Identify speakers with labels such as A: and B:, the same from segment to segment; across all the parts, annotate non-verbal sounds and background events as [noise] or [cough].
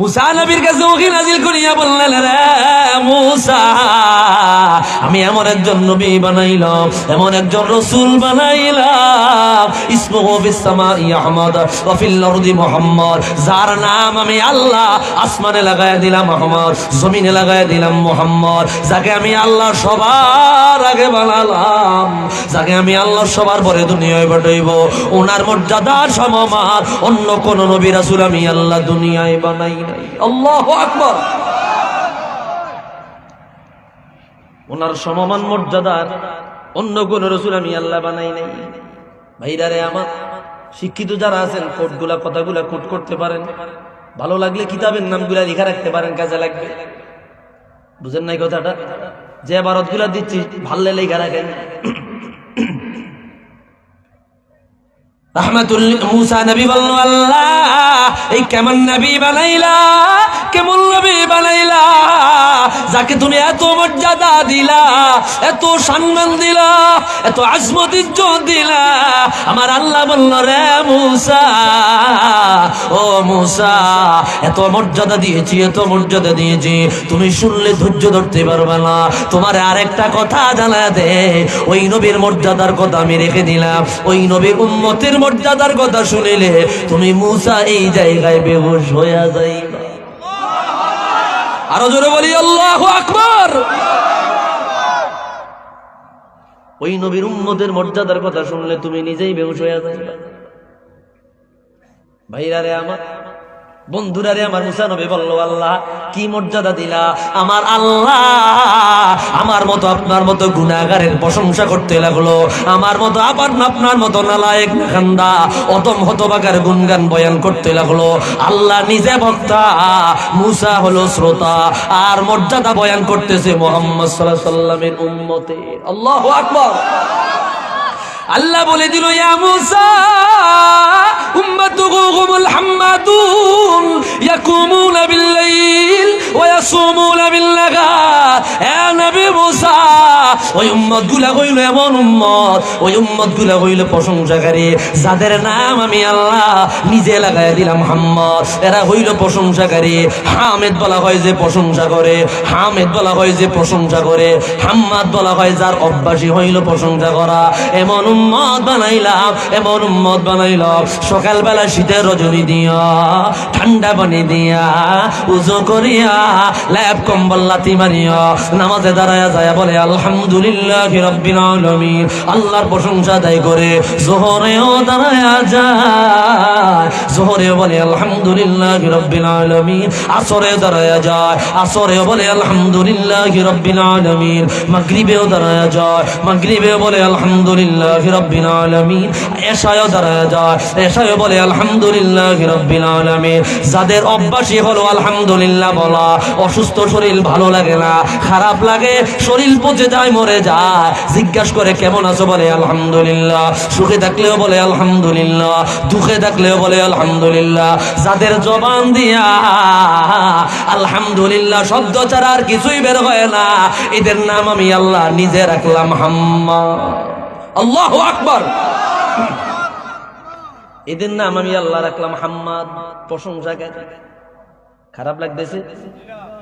A: মুসা নবীর কাছে ওহি নাজিল করিয়া বললেন রে মুসা আমি এমন একজন নবী বানাইলাম, এমন একজন রসুল বানাইলাম। ইসমুহু সামাই আহমদ ওয়া আরদি মুহাম্মদ, যার নাম আমি আল্লাহ আসমানে লাগায় দিলাম আহমদ, জমিনে লাগায় দিলাম মুহাম্মদ। যাকে আমি আল্লাহ সবার আগে বানালাম, যাকে আমি আল্লাহ সবার পরে দুনিয়ায় পাঠাইব। ওনার মর্যাদার সমমান অন্য কোন নবী রাসূল আমি আল্লাহ দুনিয়ায় বানাই নাই। আল্লাহু আকবার। ওনার সমমান মর্যাদার অন্য কোন রসুল আমি আল্লাহ বানাই নাই। ভাইরারে আমার শিক্ষিত যারা আছেন, কোটগুলা, কথাগুলা কোট করতে পারেন। ভালো লাগলে কিতাবের নামগুলা লিখা রাখতে পারেন, কাজে লাগবে। বুঝেন নাই কথাটা? যে ভারতগুলা দিচ্ছি, ভাললে লেখা রাখেন। রহমাতুল মুসা নবী বলল, আল্লাহ, এই কেমন নবী বানাইলা? কেমন নবী বানাইলা? যাকে তুমি এত মর্যাদা দিলা, এত সম্মান দিলা, এত আজমত ইজ্জত দিলা, আমার আল্লাহ বলল, রে মুসা, ও মুসা, এত মর্যাদা দিয়েছি, এত মর্যাদা দিয়েছি। তুমি শুনলে ধৈর্য ধরতে পারবে না। তোমার আরেকটা কথা জানা দে। ওই নবীর মর্যাদার কথা আমি রেখে দিলাম। ওই নবীর উম্মতের মর্যাদার কথা শুনিলে তুমি মুসা এই জায়গায় বেহুশ হইয়া যাইবা। আরও জোরে বলি, আল্লাহ আকবর। ওই নবীর উম্মতের মর্যাদার কথা শুনলে তুমি নিজেই বেহুশ হইয়া যাইবা। ভাইরা রে আমার। বন্ধুরা রে আমার মুসা নবী বলল, আল্লাহ, কি মর্যাদা দিলা? আমার আল্লাহ, আমার মতো আপনার মতো গুণাগারের প্রশংসা করতে লাগল। আমার মতো আবার আপনার মতো নালায়েক খান্দা অতম হতবাগার গুনগান বয়ান করতে লাগল। আল্লাহ নিজে বক্তা, মুসা হলো শ্রোতা, আর মর্যাদা বয়ান করতেছে মোহাম্মদ সাল্লাহ সাল্লামের উম্মতে। আল্লাহ আকবর। আল্লাহ বলে দিল, ইয়া মুসা, উম্মাতুহু হুমুল হাম্মাদুন ইয়াকুমুনা বিল-লাইল ওয়া ইয়াসুমুনা বিন-নাহার এ নবী মুসা ওই উম্মতগুলা হইল এমন উম্মত, ওই উম্মতগুলা হইল প্রশংসাকারী। যাদের নাম আমি আল্লাহ নিজে লাগাই দিলাম হাম্মদ। এরা হইল প্রশংসাকারী। হামেদ বলা হয় যে প্রশংসা করে, হামেদ বলা হয় যে প্রশংসা করে, হাম্মাদ বলা হয় যার অভ্যাসী হইল প্রশংসা করা। এমন উম্মত বানাইলাম, এমন উম্মত বানাইলাম। সকালবেলা শীতের রজনী দিয়া, ঠান্ডা পানি দিয়া, উজো করিয়া, ল্যাব কম্বল লাতি মারিয়া, নামাজে দাঁড়ায়া যায় বলে, আলহামদুলিল্লাহ রব্বিল আলামিন। আল্লাহর প্রশংসা আদায় করে, জোহরেও দাঁড়ায়া যায়। জোহরেও বলে, আলহামদুলিল্লাহ রব্বিল আলামিন। আসরে দাঁড়ায়া যায়, আসরেও বলে, আলহামদুলিল্লাহ রব্বিল আলামিন। মাগরিবেও দাঁড়ায়া যায়, মাগরিবেও বলে, আলহামদুলিল্লাহ রব্বিল আলামিন। এশায়ও দাঁড়ায়া যায়, এশায়ও বলে, আলহামদুলিল্লাহ রব্বিল আলামিন। যাদের অভ্যাসই হলো, আলহামদুলিল্লাহ বলা, অসুস্থ শরীর ভালো লাগে না, খারাপ লাগে, শরীর পচে যায় মরে যায়। জিজ্ঞাসা করে, কেমন আছো? বলে, আলহামদুলিল্লাহ। সুখে থাকলেও বলে, আলহামদুলিল্লাহ। দুঃখে থাকলেও বলে, আলহামদুলিল্লাহ। যাদের জবান দিয়া, আলহামদুলিল্লাহ, শব্দ ছাড়া আর কিছুই বের হয় না। এদের নাম আমি আল্লাহ নিজে রাখলাম, হাম্মা। আল্লাহ আকবর। এদের নাম আমি আল্লাহ রাখলাম হাম্মাদ প্রশংসা খারাপ লাগতেছে?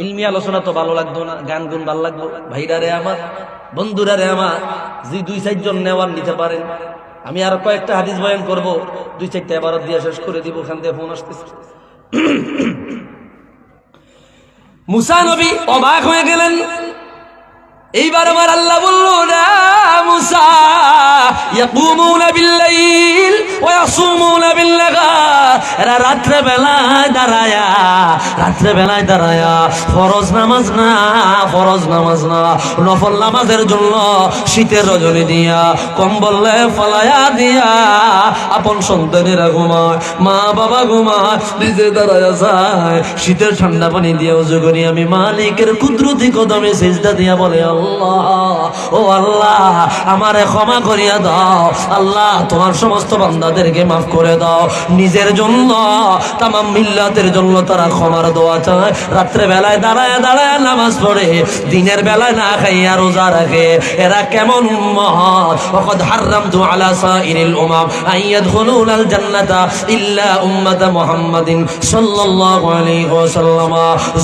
A: ইলমি আলোচনা তো ভালো লাগতো না, গান গুন ভালো লাগবো ভাইরারে আমার বন্ধুরা রে আমার, যে দুই চারজন নেওয়ার নিতে পারেন। আমি আর কয়েকটা হাদিস বয়ান করব, দুই চারটা এবার দিয়ে শেষ করে দিব, ওখান থেকে ফোন আসতেছে। মুসা নবী অবাক হয়ে গেলেন এইবার আমার আল্লাহ বলল, না, মুসা দাঁড়ায়া দাঁড়ায়া নামাজ না নামাজ না শীতের রজনী দিয়া, কম্বলে ফলায়া দিয়া, আপন সন্তানেরা ঘুমায়, মা বাবা ঘুমায়, নিজে দাঁড়ায়া যায়, শীতের ঠান্ডা পানি দিয়ে উজু করি আমি। মালিকের কুদরতি কদমে সেজদা দিয়া বলে আল্লাহ ও আল্লাহ, আমারে ক্ষমা করিয়া দাও। আল্লাহ, তোমার সমস্ত বান্দাদেরকে মাফ করে দাও। নিজের জন্য, তামাম মিল্লাতের জন্য তারা ক্ষমার দোয়া চায়। রাত্রে বেলায় দাঁড়ায় দাঁড়ায় নামাজ পড়ে, দিনের বেলায় না খাইয়া রোজা রাখে। এরা কেমন উম্মত? তু আলা সাইরিল উমাম আইয়াদ হুলুল জান্নাতা ইল্লা মুহাম্মাদিন সাল্লাল্লাহু আলাইহি ওয়াসাল্লাম।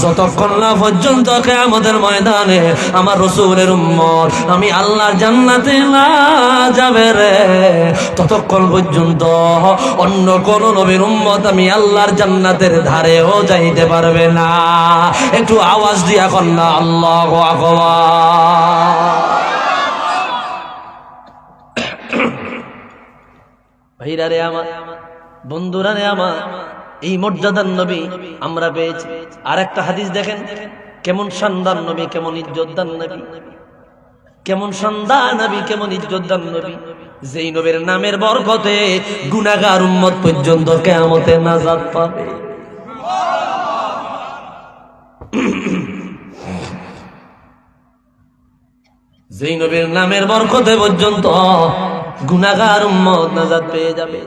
A: যতক্ষণ না পর্যন্ত কিয়ামতের ময়দানে আমার রাসূল রাসূলের উম্মত, আমি আল্লাহর জান্নাতে না যাবে রে। ততক্ষণ পর্যন্ত অন্য কোন নবীর উম্মত আমি আল্লাহর জান্নাতের ধারেও যাইতে পারবে না। একটু আওয়াজ দিয়া কন্যা আল্লাহ ভাইরা রে আমার, বন্ধুরা রে আমার, এই মর্যাদার নবী আমরা পেয়েছি। আর একটা হাদিস দেখেন। কেমন শানদার নবী, কেমন ইজ্জতদার নবী, কেমন সন্ধ্যা নবী, কেমন ইজ্জতদার নবী। যেই নবীর নামের বরকতে গুনাগার উম্মত পর্যন্ত কেয়ামতে নাজাত পাবে। যেই নবীর নামের বরকতে পর্যন্ত গুনাগার উম্মত নাজাত পেয়ে যাবে।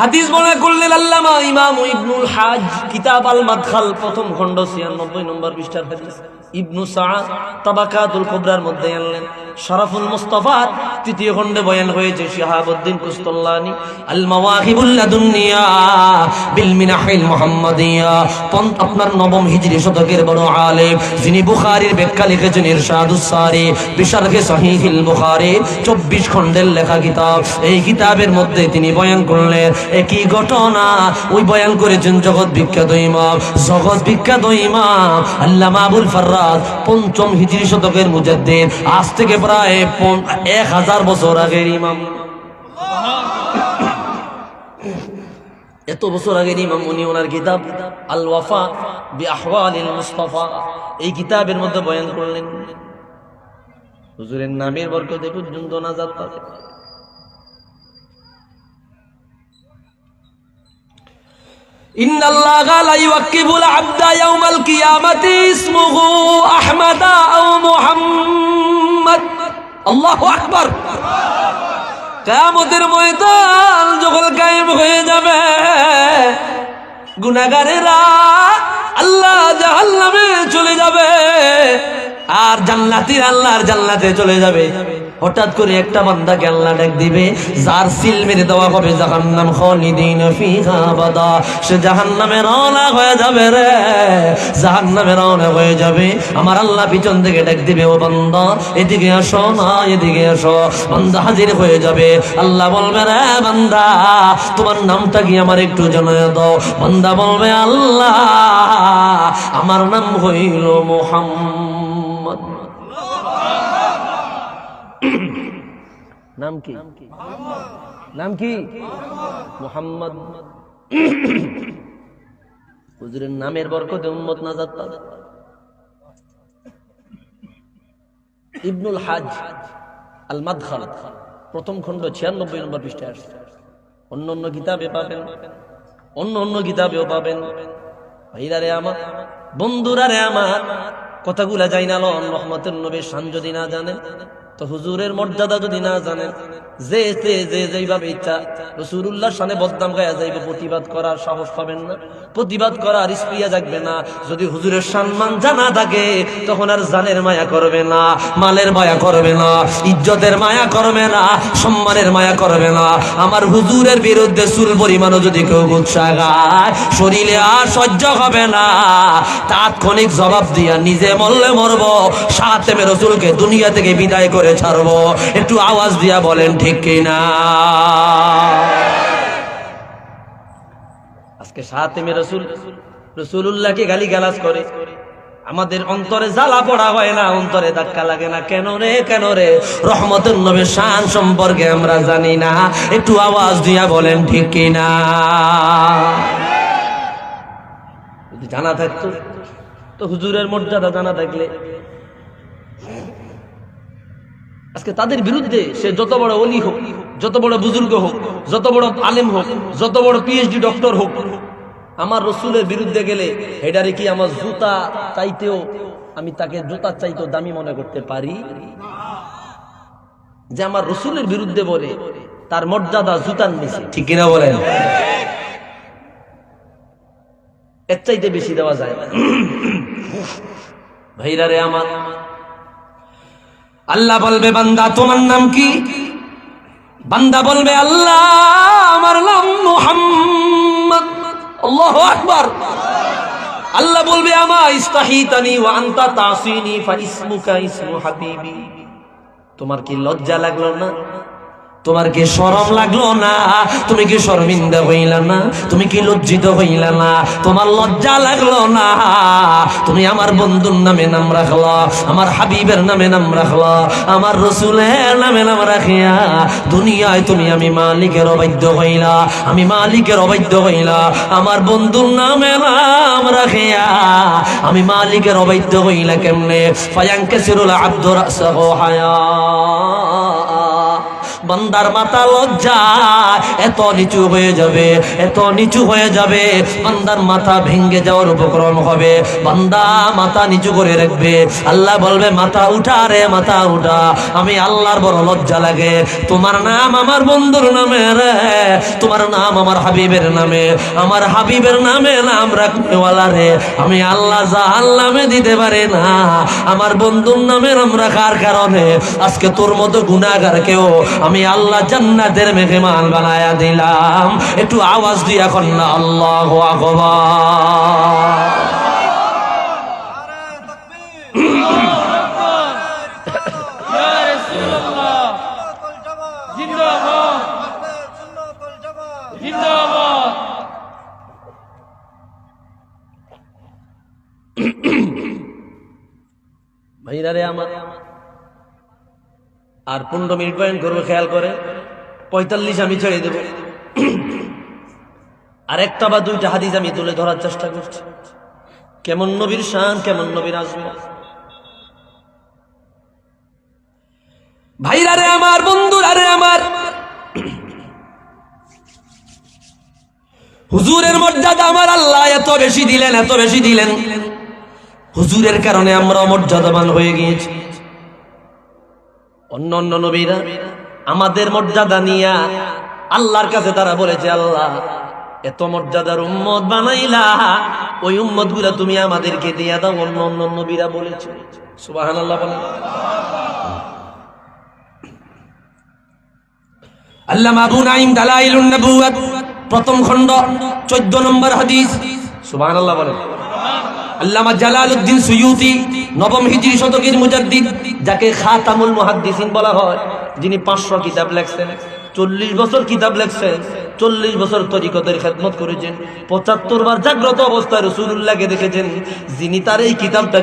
A: হাদিস মনে করলেন আল্লামা ইমাম ইবনুল হাজ, কিতাব আল মাদখাল প্রথম খণ্ড 96 নম্বর পৃষ্ঠার হাদিস। ইবনু সাআদ তাবাকাতুল কুবরার মধ্যে আনলেন। শরাফুল মুস্তাফা তৃতীয় খণ্ডে বয়ান হয়েছে শিহাবউদ্দিন কুস্তল্লানি আল মাওয়াহিবুল লাদুনিয়া বিল মিনাহিল মুহাম্মাদিয়া। পন- আপনার নবম হিজরি শতকের বড় আলেম, যিনি বুখারীর ব্যাখ্যা লিখেছেন ইরশাদুস সারি, বিশারহে সহিহুল বুখারী 24 খণ্ডের লেখা কিতাব। এই কিতাবের মধ্যে তিনি বয়ান করলেন, একই ঘটনা। ওই বয়ান করেছেন জগৎ বিখ্যাত ইমাম। জগৎ বিখ্যাত ইমাম আল্লামা আবুল পঞ্চম হিজরি শতকের আজ থেকে প্রায় এক হাজার বছর আগের ইমাম। এত বছর আগের ইমাম, উনি ওনার কিতাব আল ওয়াফা বি আহওয়ালিল মুস্তাফা। এই কিতাবের মধ্যে বয়ান করলেন, হুজুরের নামের বরকতে পর্যন্ত إن الله لا يوكب العبد يوم القيامة اسمه أحمد أو محمد الله أكبر কেয়ামতের ময়দান যখন কায়েম হয়ে যাবে গুনাগারেরা আল্লাহ জাহান্নামে চলে যাবে আর জান্নাতির আল্লাহর জান্নাতে চলে যাবে হঠাৎ করে একটা বান্দা আল্লাহ ডাক দিবে, যার সিল মেরে দেওয়া হবে জাহান্নাম খালিদিন ফিহা আবাদা। সে জাহান্নামে রওনা হয়ে যাবে রে, জাহান্নামে রওনা হয়ে যাবে। আমার আল্লাহ পিছন থেকে ডাক দিবে, ও বান্দা, এদিকে আসো না, এদিকে আসো। বান্দা হাজির হয়ে যাবে। আল্লাহ বলবে, রে বান্দা, তোমার নামটা কি আমার একটু জানায় দাও। বান্দা বলবে, আল্লাহ, আমার নাম হইল মোহাম্মদ নাম কি? নাম কি? মোহাম্মদ। হুজুরের নামের বরকতে উম্মত নাজাত পাবে। ইবনুল হাজ আল মাদখাল প্রথম খণ্ড ছিয়ানব্বই নম্বর পৃষ্ঠায় আসছে। অন্য অন্য কিতাবে পাবেন, অন্য অন্য কিতাবেও পাবেন। ভাইরা আমার বন্ধুরা রে আমার, কথাগুলা যাই না লন, রহমতের নবীর শান যদি না জানেন তো হুজুরের মর্যাদা যদি না জানেন, যে যে যে যেইভাবে ইচ্ছা রসুরুল্লাহ শানে বদনাম গায়া যাইবে, প্রতিবাদ করার সাহস পাবেন না। প্রতিবাদ করার স্প্রিয়া জাগবে না। যদি হুজুরের সম্মান জানা থাকে, তখন আর জানের মায়া করবে না, মালের মায়া করবে না, ইজ্জতের মায়া করবে না, সম্মানের মায়া করবে না। আমার হুজুরের বিরুদ্ধে চুল পরিমাণও যদি কেউ গুচ্ছা গায়, শরীরে আর সহ্য হবে না। তাৎক্ষণিক জবাব দিয়া নিজে মরলে মরব। সাথে রসুলকে দুনিয়া থেকে বিদায় করে ছাড়বো। একটু আওয়াজ দিয়া বলেন, ঠিক কিনা? আজকে সাথে রসুল রসুল্লাহকে গালি গালাজ করে। আমাদের অন্তরে জ্বালা পড়া হয় না, অন্তরে ধাক্কা লাগে না। কেন রে কেন রে? রহমতের নবী শান সম্পর্কে আমরা জানি না। একটু আওয়াজ দিয়া বলেন, ঠিক কিনা? যদি জানা থাকতো, তো হুজুরের মর্যাদা জানা থাকলে আজকে তাদের বিরুদ্ধে সে যত বড় অলি হোক, যত বড় বুজুর্গ হোক, যত বড় আলেম হোক, যত বড় পিএইচডি ডক্টর হোক, আমার রসুলের বিরুদ্ধে গেলে হেডারে কি আমার জুতা চাইতেও আমি তাকে জুতা চাইতেও দামি মনে করতে পারি? যে আমার রসুলের বিরুদ্ধে বলে, তার মর্যাদা জুতার নিচে। ঠিক কিনা বলেন? এর চাইতে বেশি দেওয়া যায়। না। ভাইরা আমার আল্লাহ বলবে, বান্দা, তোমার নাম কি? বান্দা বলবে, আল্লাহ, আমার নাম মোহাম্মদ। আল্লাহ আকবার। আল্লাহ বলবে, আমা ইস্তাহিতানি ওয়া আনতা তাসিনি ফা ইসমুকা ইসমু হাবিবি। তোমার কি লজ্জা লাগল না? তোমার কি শরম লাগল না? তুমি কি শর্মিন্দা হইলা না? তুমি কি লজ্জিত হইলা না? তোমার লজ্জা লাগল না? তুমি আমার বন্ধুর নামে নাম রাখল, আমার হাবিবের নামে নাম রাখল, আমার রসুলের নামে নাম রাখিয়া দুনিয়ায় তুমি আমি মালিকের অবাধ্য হইলা, আমি মালিকের অবাধ্য হইলা, আমার বন্ধুর নামে নাম রাখিয়া আমি মালিকের অবাধ্য হইলা কেমনে? ফায়াঙ্কে সিরুল আব্দুর হায়া। বান্দার মাথা লজ্জা, এত নিচু হয়ে যাবে, এত নিচু হয়ে যাবে, বান্দার মাথা ভেঙ্গে যাওয়ার উপক্রম হবে। বান্দা মাথা নিচু করে রাখবে। আল্লাহ বলবে, মাথা উঠা রে, মাথা উঠা। আমি আল্লাহর বড় লজ্জা লাগে। তোমার নাম আমার বন্ধুর নামে রে, তোমার নাম আমার হাবিবের নামে। আমার হাবিবের নামে নাম রাখনেওয়ালা রে। আমি আল্লাহ যা আল্লামে দিতে পারে না, আমার বন্ধুর নামে নাম রাখার কারণে আজকে তোর মতো গুণাগার কেউ আমি আল্লাহ জান্নাতের মেহমান বানায়া দিলাম। একটু আওয়াজ দিয়ে এখন না আল্লাহ [coughs] ভাইরা রে আমার। আর পনেরো মিনিট পয়েন্ট করব, খেয়াল করে। পঁয়তাল্লিশ আমি ছেড়ে দেব। আর একটা বা দুইটা হাদিস আমি তুলে ধরার চেষ্টা করছি। কেমন নবীর শান, কেমন নবীর আসবে ভাইরা রে আমার, বন্ধুরা রে আমার। হুজুরের মর্যাদা আমার আল্লাহ এত বেশি দিলেন, এত বেশি দিলেন। হুজুরের কারণে আমরা মর্যাদাবান হয়ে গিয়েছি। অন্য অন্য নবীরা আমাদের মর্যাদা নিয়া আল্লাহর কাছে তারা বলেছে, আল্লাহ, এত মর্যাদার উম্মত বানাইলা, ওই উম্মতগুলা তুমি আমাদেরকে দিয়া দাও অন্য অন্য নবীরা বলেছে। সুবাহান আল্লাহ বলেন আল্লাহ আবু নাইম দালাইলুন নবুয়াত প্রথম খণ্ড 14 নম্বর হাদিস। সুবহানাল্লাহ বলেন আল্লামা জালালউদ্দিন সুয়ুতি নবম হিজরি শতকের মুজাদ্দিদ, যাকে খাতামুল মুহাদ্দিসিন বলা হয়, যিনি 500 কিতাব লেখছেন, চল্লিশ বছর কিতাব লেখছেন। চল্লিশ বছর তরিকতের খেদমত করেছেন, পঁচাত্তর বার জাগ্রত অবস্থায় রসুল্লাহকে দেখেছেন, যিনি তার এই কিতাবটা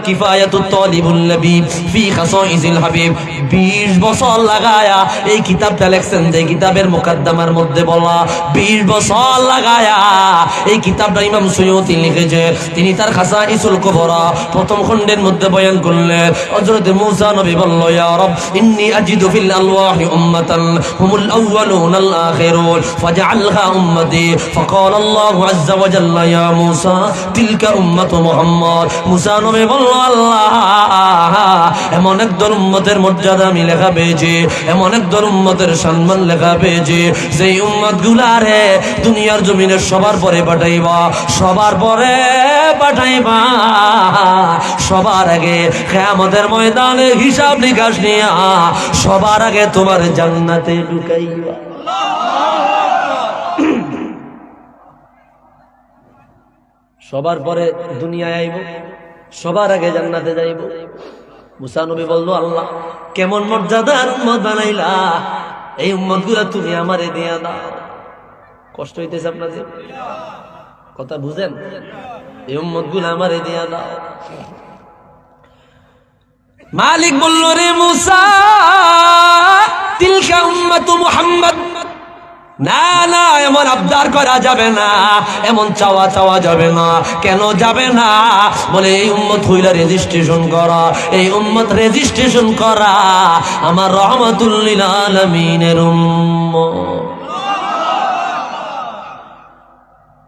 A: হাবিব। 20 বছর লাগায়া এই কিতাবটা লেখছেন, যে কিতাবের মুকদ্দমার মধ্যে বলা 20 বছর লাগায়া এই কিতাবটা ইমাম লিখেছে। তিনি তার খাসাইসুল কুবরা প্রথম খণ্ডের মধ্যে বয়ান করলেন, হযরত মুসা নবী বলল, ইয়া রব, ইন্নী আজিদু ফিল আলওয়াহি উম্মাতান, হুমুল আউয়ালুন আল আখিরুন ফাজআলহা উম্মতি فقال الله عز وجل يا موسى تلك উম্মত মুহাম্মদ মুসা নবী বলল আল্লাহ এমন একদল উম্মতের মর্যাদা আমি লেখা পেয়েছি এমন একদল উম্মতের সম্মান লেখা পেয়েছি সেই উম্মত গুলারে দুনিয়ার জমিনের সবার পরে পাঠাইবা সবার পরে পাঠাইবা সবার আগে খেয়ামতের ময়দানে হিসাব নিকাশ নিয়া সবার আগে তোমার জান্নাতে ঢুকাইবা সবার পরে দুনিয়ায় আইব, সবার আগে জান্নাতে যাইব। মুসা নবী বলল, আল্লাহ, কেমন মর্যাদার উম্মত বানাইলা? এই উম্মতগুলা তুমি আমারে দিয়া দাও। কষ্ট হইতেছে আপনাদের? কথা বুঝেন? এই উম্মতগুলা আমারে দিয়া দাও। মালিক বলল, রে মুসা, তিলকা উম্মতু মুহাম্মদ। না না, এমন আবদার করা যাবে না। এমন চাওয়া চাওয়া যাবে না। কেন যাবে না? বলে, এই উম্মত হইলা রেজিস্ট্রেশন করা, এই উম্মত রেজিস্ট্রেশন করা আমার রহমতুল্লিল আলমিনের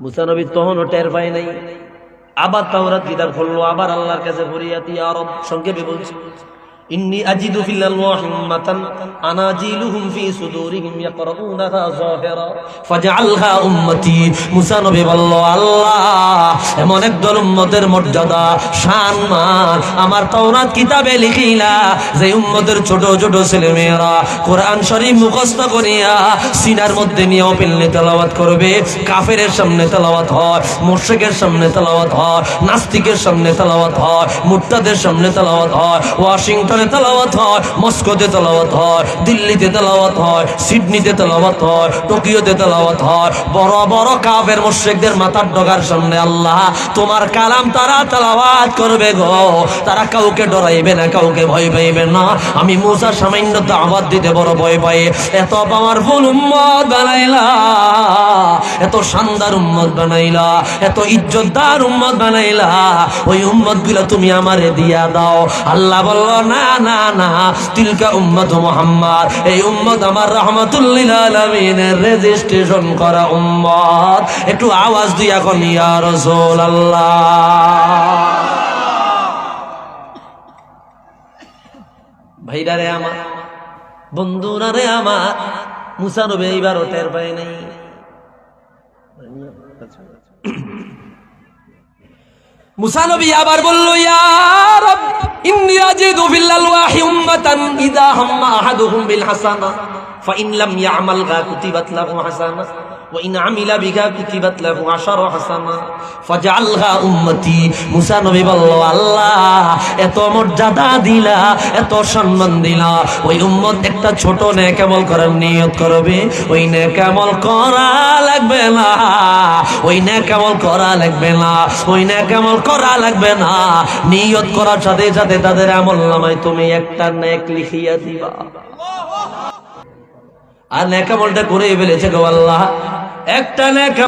A: মুসানবী তখনও টের পায় নাই। আবার তাওরাত কিতাব খুললো, আবার আল্লাহর কাছে ফরিয়াতি আরব সংক্ষেপে বলছি। মুসা নবী বলল, আল্লাহ, এমন একদল উম্মতের মর্যাদা আমার তাওরাত কিতাবে লিখিলা যে উম্মতের ছোট ছোট ছেলে মেয়েরা কোরআন শরীফ মুখস্থ করিয়া সিনার মধ্যে নিয়ে অপিলনে তেলাওয়াত করবে, কাফেরের সামনে তেলাওয়াত হয় মুশরিকের সামনে তেলাওয়াত হয়, নাস্তিকের সামনে তেলাওয়াত হয়, মুর্তাদের সামনে তেলাওয়াত হয়, ওয়াশিংটনে তেলাওয়াত হয়, মস্কোতে তেলাওয়াত হয়, দিল্লিতে তেলাওয়াত হয়, সিডনিতে তেলাওয়াত হয়, টোকিওতে তেলাওয়াত হয়। বড় বড় কাফের মুশরিকদের মাথার ডগার সামনে আল্লাহ, তোমার কালাম তারা তেলাওয়াত করবে গো। তারা কাউকে ডরাইবে না, কাউকে ভয় পাইবে না। আমি মুসা সামান্য দাওয়াত দিতে বড় ভয় পাই। এত পাওয়ারফুল উম্মত বানাইলা, এত শানদার উম্মত বানাইলা, এত ইজ্জতদার উম্মত বানাইলা। ওই উম্মতগুলা তুমি আমারে দিয়া দাও। আল্লাহ বলল, না না না তিলকা উম্মত মোহাম্মদ, এই উম্মত আমার রহমতুল্লিল রেজিস্ট্রেশন করা উম্মত। একটু আওয়াজ দিয়ে এখন, ইয়া রসুল ভাইরা রে আমার, বন্ধুরা রে আমার, মুসা নবী এইবারও টের পায় নাই। মুসা নবী আবার বলল, ইয়া রব, ইন্নী আজিদু ফিল আলওয়াহি উম্মাতান ইযা হাম্মা আহাদুহুম বিল হাসানা ফাইন লাম ইয়ামালহা কুতিবাত হাসানা। وإن عمل بها كتبت له عشر حسنة فجعلها أمتي মুসা নবী বলল আল্লাহ এত মর্যাদা দিলা এত সম্মান দিলা ওই উম্মত একটা ছোট নে কেমল করার নিয়ত করবে ওই নে কেমল করা লাগবে না ওই নে কেমল করা লাগবে না ওই নে কেমল করা লাগবে না নিয়ত করার সাথে সাথে তাদের আমল নামায় তুমি একটা নেক লিখিয়া দিবা আর নেকামলটা করে ফেলেছে গো আল্লাহ। একটা নেকা